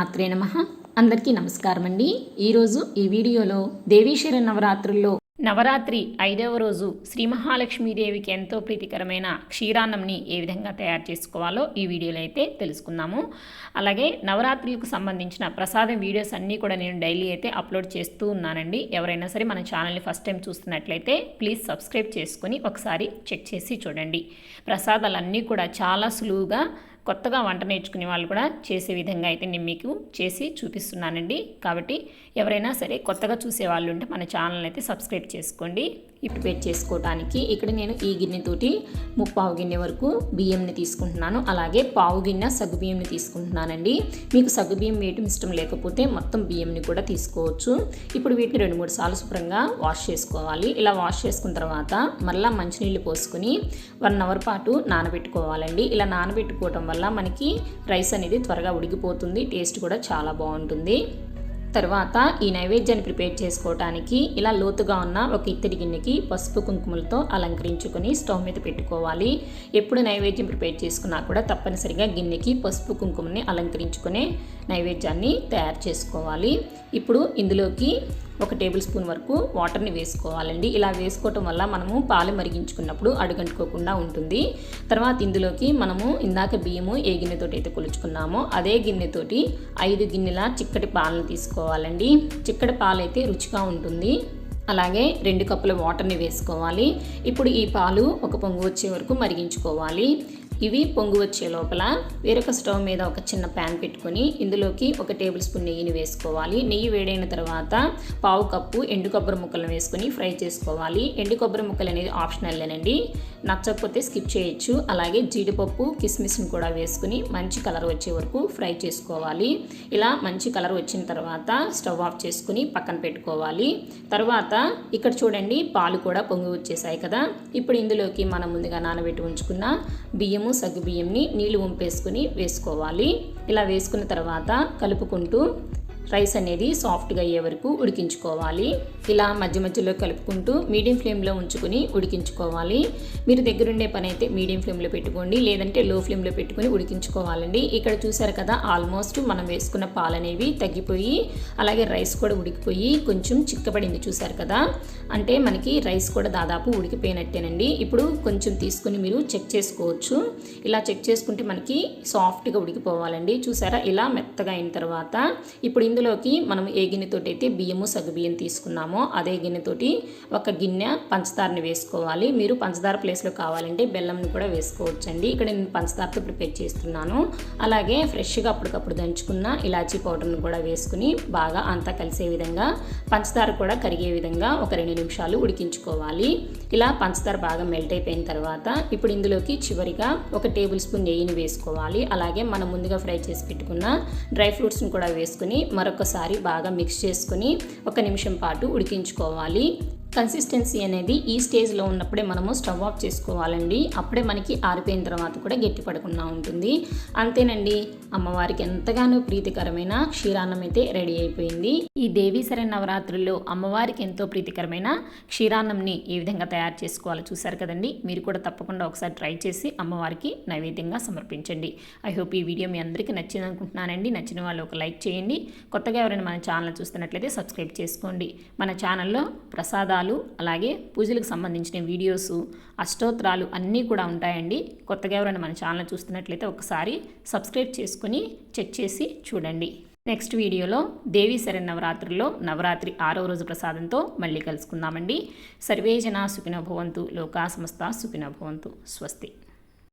మాత్రే నమ. అందరికీ నమస్కారం అండి. ఈరోజు ఈ వీడియోలో దేవీశ్వర నవరాత్రుల్లో నవరాత్రి ఐదవ రోజు శ్రీ మహాలక్ష్మీదేవికి ఎంతో ప్రీతికరమైన క్షీరాన్నంని ఏ విధంగా తయారు చేసుకోవాలో ఈ వీడియోలో అయితే తెలుసుకుందాము. అలాగే నవరాత్రులకు సంబంధించిన ప్రసాదం వీడియోస్ అన్నీ కూడా నేను డైలీ అయితే అప్లోడ్ చేస్తూ ఉన్నానండి. ఎవరైనా సరే మన ఛానల్ని ఫస్ట్ టైం చూస్తున్నట్లయితే ప్లీజ్ సబ్స్క్రైబ్ చేసుకొని ఒకసారి చెక్ చేసి చూడండి. ప్రసాదాలన్నీ కూడా చాలా సులువుగా కొత్తగా వంట నేర్చుకునే వాళ్ళు కూడా చేసే విధంగా అయితే నేను మీకు చేసి చూపిస్తున్నానండి. కాబట్టి ఎవరైనా సరే కొత్తగా చూసే వాళ్ళు ఉంటే మన ఛానల్ అయితే సబ్స్క్రైబ్ చేసుకోండి. ప్రిపేర్ చేసుకోవడానికి ఇక్కడ నేను ఈ గిన్నెతోటి ముప్పావు గిన్నె వరకు బియ్యంని తీసుకుంటున్నాను. అలాగే పావు గిన్నె సగ్గు బియ్యంని తీసుకుంటున్నానండి. మీకు సగ్గు బియ్యం వేయటం ఇష్టం లేకపోతే మొత్తం బియ్యంని కూడా తీసుకోవచ్చు. ఇప్పుడు వీటిని రెండు మూడు సార్లు శుభ్రంగా వాష్ చేసుకోవాలి. ఇలా వాష్ చేసుకున్న తర్వాత మళ్ళీ మంచినీళ్ళు పోసుకొని వన్ అవర్ పాటు నానబెట్టుకోవాలండి. ఇలా నానబెట్టుకోవటం వల్ల మనకి రైస్ అనేది త్వరగా ఉడికిపోతుంది. టేస్ట్ కూడా చాలా బాగుంటుంది. తర్వాత ఈ నైవేద్యాన్ని ప్రిపేర్ చేసుకోవడానికి ఇలా లోతుగా ఉన్న ఒక ఇత్తడి గిన్నెకి పసుపు కుంకుమలతో అలంకరించుకొని స్టవ్ మీద పెట్టుకోవాలి. ఎప్పుడు నైవేద్యం ప్రిపేర్ చేసుకున్నా కూడా తప్పనిసరిగా గిన్నెకి పసుపు కుంకుమని అలంకరించుకునే నైవేద్యాన్ని తయారు చేసుకోవాలి. ఇప్పుడు ఇందులోకి ఒక టేబుల్ స్పూన్ వరకు వాటర్ని వేసుకోవాలండి. ఇలా వేసుకోవటం వల్ల మనము పాలు మరిగించుకున్నప్పుడు అడుగంటుకోకుండా ఉంటుంది. తర్వాత ఇందులోకి మనము ఇందాక బియ్యము ఏ గిన్నెతోటి అయితే కొలుచుకున్నామో అదే గిన్నెతోటి ఐదు గిన్నెల చిక్కటి పాలను తీసుకోవాలండి. చిక్కటి పాలు అయితే రుచిగా ఉంటుంది. అలాగే రెండు కప్పుల వాటర్ని వేసుకోవాలి. ఇప్పుడు ఈ పాలు ఒక పొంగు వచ్చే వరకు మరిగించుకోవాలి. ఇవి పొంగు వచ్చే లోపల వేరొక స్టవ్ మీద ఒక చిన్న ప్యాన్ పెట్టుకొని ఇందులోకి ఒక టేబుల్ స్పూన్ నెయ్యిని వేసుకోవాలి. నెయ్యి వేడైన తర్వాత పావు కప్పు ఎండు కొబ్బరి ముక్కలను వేసుకొని ఫ్రై చేసుకోవాలి. ఎండు కొబ్బరి ముక్కలు అనేది ఆప్షనల్లేనండి నచ్చకపోతే స్కిప్ చేయొచ్చు. అలాగే జీడిపప్పు కిస్మిస్ని కూడా వేసుకుని మంచి కలర్ వచ్చే వరకు ఫ్రై చేసుకోవాలి. ఇలా మంచి కలర్ వచ్చిన తర్వాత స్టవ్ ఆఫ్ చేసుకుని పక్కన పెట్టుకోవాలి. తర్వాత ఇక్కడ చూడండి పాలు కూడా పొంగి వచ్చేసాయి కదా. ఇప్పుడు ఇందులోకి మనం ముందుగా నానబెట్టి ఉంచుకున్న బియ్యము సగ్గు బియ్యంని నీళ్ళు ఉంపేసుకుని వేసుకోవాలి. ఇలా వేసుకున్న తర్వాత కలుపుకుంటూ రైస్ అనేది సాఫ్ట్గా అయ్యే వరకు ఉడికించుకోవాలి. ఇలా మధ్య మధ్యలో కలుపుకుంటూ మీడియం ఫ్లేమ్లో ఉంచుకొని ఉడికించుకోవాలి. మీరు దగ్గరుండే పని అయితే మీడియం ఫ్లేమ్లో పెట్టుకోండి. లేదంటే లో ఫ్లేమ్లో పెట్టుకొని ఉడికించుకోవాలండి. ఇక్కడ చూసారు కదా ఆల్మోస్ట్ మనం వేసుకున్న పాలు అనేవి తగ్గిపోయి అలాగే రైస్ కూడా ఉడికిపోయి కొంచెం చిక్కబడింది చూసారు కదా. అంటే మనకి రైస్ కూడా దాదాపు ఉడికిపోయినట్టేనండి. ఇప్పుడు కొంచెం తీసుకుని మీరు చెక్ చేసుకోవచ్చు. ఇలా చెక్ చేసుకుంటే మనకి సాఫ్ట్గా ఉడికిపోవాలండి. చూసారా? ఇలా మెత్తగా అయిన తర్వాత ఇప్పుడు ఇందులోకి మనం ఏ గిన్నెతోటి అయితే బియ్యము సగ్గుబియ్యం తీసుకున్నామో అదే గిన్నెతోటి ఒక గిన్నె పంచదారని వేసుకోవాలి. మీరు పంచదార ప్లేస్లో కావాలంటే బెల్లంని కూడా వేసుకోవచ్చండి. ఇక్కడ నేను పంచదారతో ప్రిపేర్ చేస్తున్నాను. అలాగే ఫ్రెష్గా అప్పటికప్పుడు దంచుకున్న ఇలాచీ పౌడర్ని కూడా వేసుకుని బాగా అంతా కలిసే విధంగా పంచదార కూడా కరిగే విధంగా ఒక రెండు నిమిషాలు ఉడికించుకోవాలి. ఇలా పంచదార బాగా మెల్ట్ అయిపోయిన తర్వాత ఇప్పుడు ఇందులోకి చివరిగా ఒక టేబుల్ స్పూన్ నెయ్యిని వేసుకోవాలి. అలాగే మనం ముందుగా ఫ్రై చేసి పెట్టుకున్న డ్రై ఫ్రూట్స్ని కూడా వేసుకుని మరొకసారి బాగా మిక్స్ చేసుకుని ఒక నిమిషం పాటు ఉడికించుకోవాలి. కన్సిస్టెన్సీ అనేది ఈ స్టేజ్లో ఉన్నప్పుడే మనము స్టవ్ ఆఫ్ చేసుకోవాలండి. అప్పుడే మనకి ఆరిపోయిన తర్వాత కూడా గట్టి పడకుండా ఉంటుంది. అంతేనండి. అమ్మవారికి ఎంతగానో ప్రీతికరమైన క్షీరాన్నం అయితే రెడీ అయిపోయింది. ఈ దేవీ సరే నవరాత్రుల్లో అమ్మవారికి ఎంతో ప్రీతికరమైన క్షీరాన్నంని ఏ విధంగా తయారు చేసుకోవాలో చూసారు కదండి. మీరు కూడా తప్పకుండా ఒకసారి ట్రై చేసి అమ్మవారికి నైవేద్యంగా సమర్పించండి. ఐ హోప్ ఈ వీడియో మీ అందరికీ నచ్చింది అనుకుంటున్నానండి. నచ్చిన వాళ్ళు ఒక లైక్ చేయండి. కొత్తగా ఎవరైనా మన ఛానల్ చూస్తున్నట్లయితే సబ్స్క్రైబ్ చేసుకోండి. మన ఛానల్లో ప్రసాదాలు అలాగే పూజలకు సంబంధించిన వీడియోస్ అష్టోత్తరాలు అన్నీ కూడా ఉంటాయండి. కొత్తగా ఎవరైనా మన ఛానల్ చూస్తున్నట్లయితే ఒకసారి సబ్స్క్రైబ్ చేసుకుని చెక్ చేసి చూడండి. నెక్స్ట్ వీడియోలో దేవి శరణవరాత్రుల్లో నవరాత్రి ఆరో రోజు ప్రసాదంతో మళ్ళీ కలుసుకుందామండి. సర్వేజన సుఖినభవంతు లోకా సమస్త సుఖినభవంతు స్వస్తి.